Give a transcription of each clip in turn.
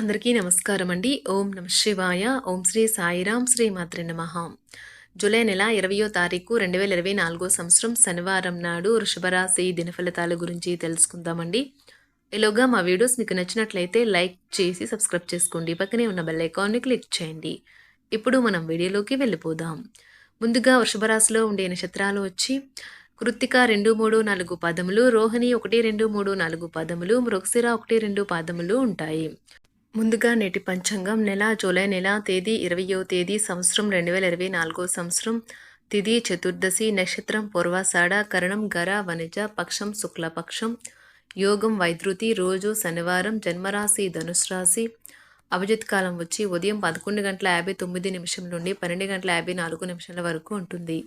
అందరికీ నమస్కారం అండి ఓం నమ శివాయ. ఓం శ్రీ సాయిరాం శ్రీ మాత్రి నమ. జూలై నెల ఇరవయో తారీఖు రెండు వేల ఇరవై నాలుగో సంవత్సరం శనివారం నాడు వృషభరాశి దినఫలితాల గురించి తెలుసుకుందామండి. ఈలోగా మా వీడియోస్ మీకు నచ్చినట్లయితే లైక్ చేసి సబ్స్క్రైబ్ చేసుకోండి. పక్కనే ఉన్న బెల్ ఐకాన్ని క్లిక్ చేయండి. ఇప్పుడు మనం వీడియోలోకి వెళ్ళిపోదాం. ముందుగా వృషభరాశిలో ఉండే నక్షత్రాలు వచ్చి కృత్తిక రెండు మూడు నాలుగు పదములు రోహిణి ఒకటి రెండు మూడు నాలుగు పదములు మృగశిర ఒకటి రెండు పాదములు ఉంటాయి. ముందుగా నేటి పంచాంగం నెల జూలై నెల తేదీ ఇరవయో తేదీ సంవత్సరం రెండు వేల ఇరవై నాలుగో సంవత్సరం. తిథి చతుర్దశి నక్షత్రం పూర్వాషాఢ కరణం గర వనిజ పక్షం శుక్లపక్షం. యోగం వైద్రుతి రోజు శనివారం జన్మరాశి ధనుసు రాశి అభిజిత్ కాలం వచ్చి ఉదయం పదకొండు గంటల యాభై తొమ్మిది నిమిషం నుండి పన్నెండు గంటల యాభై నాలుగు నిమిషాల వరకు ఉంటుంది.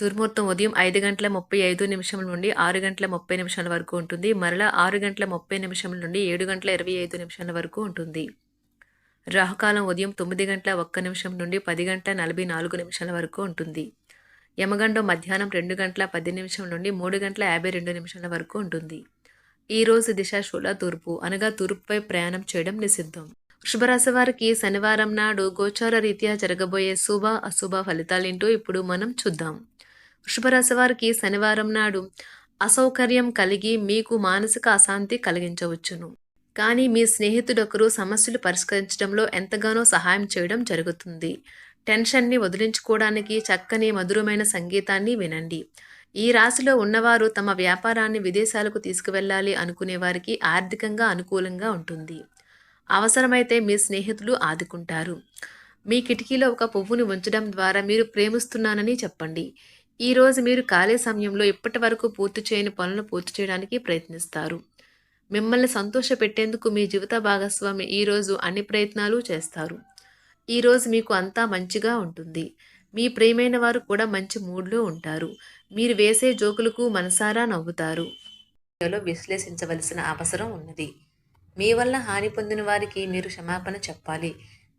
దుర్ముహూర్తం ఉదయం ఐదు గంటల ముప్పై ఐదు నిమిషం నుండి ఆరు గంటల ముప్పై నిమిషాల వరకు ఉంటుంది. మరలా ఆరు గంటల ముప్పై నిమిషం నుండి ఏడు గంటల ఇరవై ఐదు నిమిషాల వరకు ఉంటుంది. రాహుకాలం ఉదయం తొమ్మిది గంటల ఒక్క నిమిషం నుండి పది గంటల నలభై నాలుగు నిమిషాల వరకు ఉంటుంది. యమగండం మధ్యాహ్నం రెండు గంటల పది నిమిషం నుండి మూడు గంటల యాభై రెండు నిమిషాల వరకు ఉంటుంది. ఈ రోజు దిశ తూర్పు అనగా తూర్పుపై ప్రయాణం చేయడం నిషిద్ధం. వృషభరాశి వారికి శనివారం నాడు గోచార రీత్యా జరగబోయే శుభ అశుభ ఫలితాలేంటో ఇప్పుడు మనం చూద్దాం. వృషభరాశి వారికి శనివారం నాడు అసౌకర్యం కలిగి మీకు మానసిక అశాంతి కలిగించవచ్చును. కానీ మీ స్నేహితుడొకరు సమస్యలు పరిష్కరించడంలో ఎంతగానో సహాయం చేయడం జరుగుతుంది. టెన్షన్ని వదిలించుకోవడానికి చక్కని మధురమైన సంగీతాన్ని వినండి. ఈ రాశిలో ఉన్నవారు తమ వ్యాపారాన్ని విదేశాలకు తీసుకువెళ్ళాలి అనుకునే వారికి ఆర్థికంగా అనుకూలంగా ఉంటుంది. అవసరమైతే మీ స్నేహితులు ఆదుకుంటారు. మీ కిటికీలో ఒక పువ్వుని ఉంచడం ద్వారా మీరు ప్రేమిస్తున్నానని చెప్పండి. ఈరోజు మీరు ఖాళీ సమయంలో ఇప్పటి వరకు పూర్తి చేయని పనులను పూర్తి చేయడానికి ప్రయత్నిస్తారు. మిమ్మల్ని సంతోషపెట్టేందుకు మీ జీవిత భాగస్వామి ఈరోజు అన్ని ప్రయత్నాలు చేస్తారు. ఈరోజు మీకు అంతా మంచిగా ఉంటుంది. మీ ప్రేమైన వారు కూడా మంచి మూడ్లో ఉంటారు. మీరు వేసే జోకులకు మనసారా నవ్వుతారు. విశ్లేషించవలసిన అవసరం ఉన్నది. మీ వల్ల హాని పొందిన వారికి మీరు క్షమాపణ చెప్పాలి.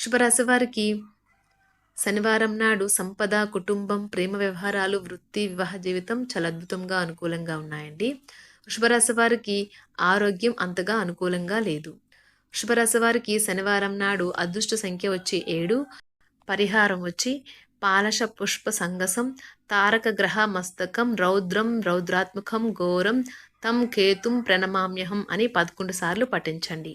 వృషభరాశి వారికి శనివారం నాడు సంపద కుటుంబం ప్రేమ వ్యవహారాలు వృత్తి వివాహ జీవితం చాలా అద్భుతంగా అనుకూలంగా ఉన్నాయండి. వృషభరాశి వారికి ఆరోగ్యం అంతగా అనుకూలంగా లేదు. వృషభరాశి వారికి శనివారం నాడు అదృష్ట సంఖ్య వచ్చి ఏడు పరిహారం వచ్చి పాలశ పుష్ప సంగసం తారక గ్రహ మస్తకం రౌద్రం రౌద్రాత్మకం ఘోరం తం కేతుం ప్రణమామ్యహం అని పదకొండు సార్లు పఠించండి.